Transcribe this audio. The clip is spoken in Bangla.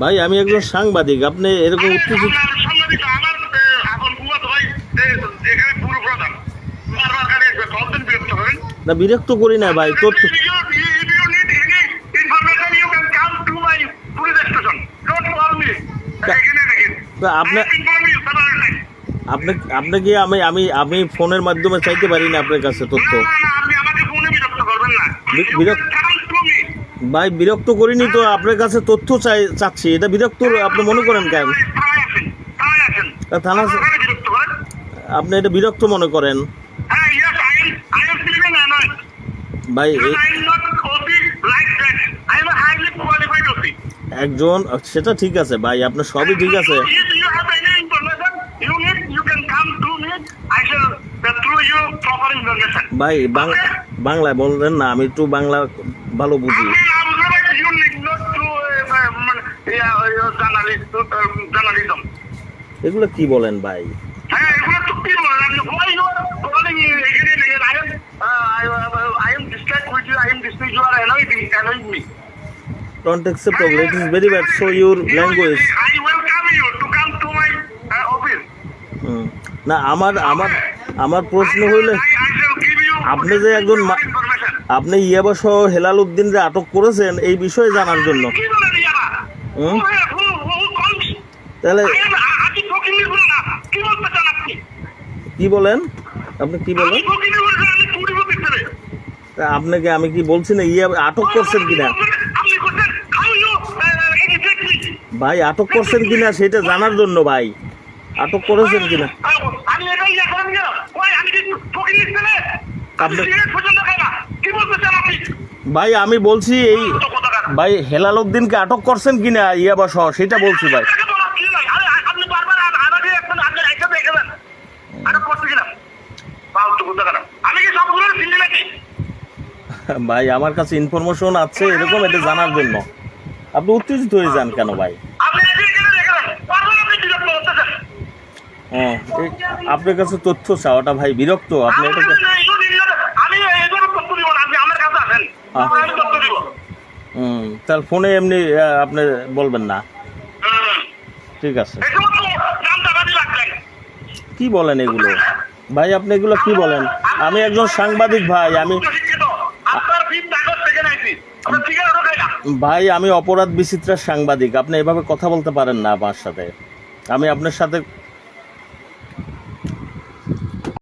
ভাই আমি একজন সাংবাদিক আপনি এরকম উত্তেজিত না বিরক্ত করি না ভাই তথ্য If you, if you need any information, you can come to my police station. Don't call me. এখানে দেখেন। তা আপনি- আপনাকে আমি আমি আমি ফোনের মাধ্যমে চাইতে পারি না আপনার কাছে তথ্য। বিরক্ত ভাই বিরক্ত করিনি তো আপনার কাছে তথ্য চাই চাচ্ছি। এটা বিরক্ত আপনি মনে করেন কেন? থানা আপনি এটা বিরক্ত মনে করেন? ভাই একজন সেটা ঠিক আছে ভাই আপনার সবই ঠিক আছে। ভাই বাংলা বাংলায় বললেন না আমি একটু বাংলা ভালো বুঝি uh, um, uh, uh. এগুলো কি বলেন ভাই হ্যাঁ uh, uh, don't acceptable it is very bad so your language I welcome you to come to my uh, office. না আমার আমার আমার প্রশ্ন হইলে I, I shall give you আপনি যে একজন আপনি ইয়াবা সহ হেলাল উদ্দিনরে আটক করেছেন এই বিষয়ে জানার জন্য? তাহলে। কি আপনি? কি বলেন আপনি কি বলেন আপনাকে আমি কি বলছি না ইয়া আটক করছেন কিনা uh? ভাই আটক করছেন কিনা সেটা জানার জন্য ভাই আটক করেছেন কিনা আমি এটাই ইয়া করেন কেন? ওই, আমি কি ফকিন্নির ছেলে? আমি আপনি- সিগারেট পর্যন্ত খাই না। কি বলতে চান আপনি? ভাই আমি বলছি এই ভাই হেলাল উদ্দিনকে আটক করছেন কিনা ইয়াবা সহ সেটা বলছি ভাই। ভাই আমার কাছে ইনফরমেশন আছে এরকম এটা জানার জন্য। আপনি উত্তেজিত হয়ে যান কেন ভাই। হ্যাঁ আপনার কাছে তথ্য চাওয়াটা ভাই বিরক্ত। আপনি আমি এটা যদি এগুলো নিয়ে যাই, আমি এগুলো তথ্য দিব না। আপনি আমার কাছে আসেন। আচ্ছা। আমি তথ্য দিব। হুম তাহলে ফোনে এমনি আপনি বলবেন না। ঠিক আছে। কি বলেন এগুলো? ভাই আপনি এগুলো কি বলেন? আমি একজন সাংবাদিক ভাই আমি। ভাই আমি অপরাধ বিচিত্রার সাংবাদিক। আপনি এভাবে কথা বলতে পারেন না আমার সাথে। আমি আপনার সাথে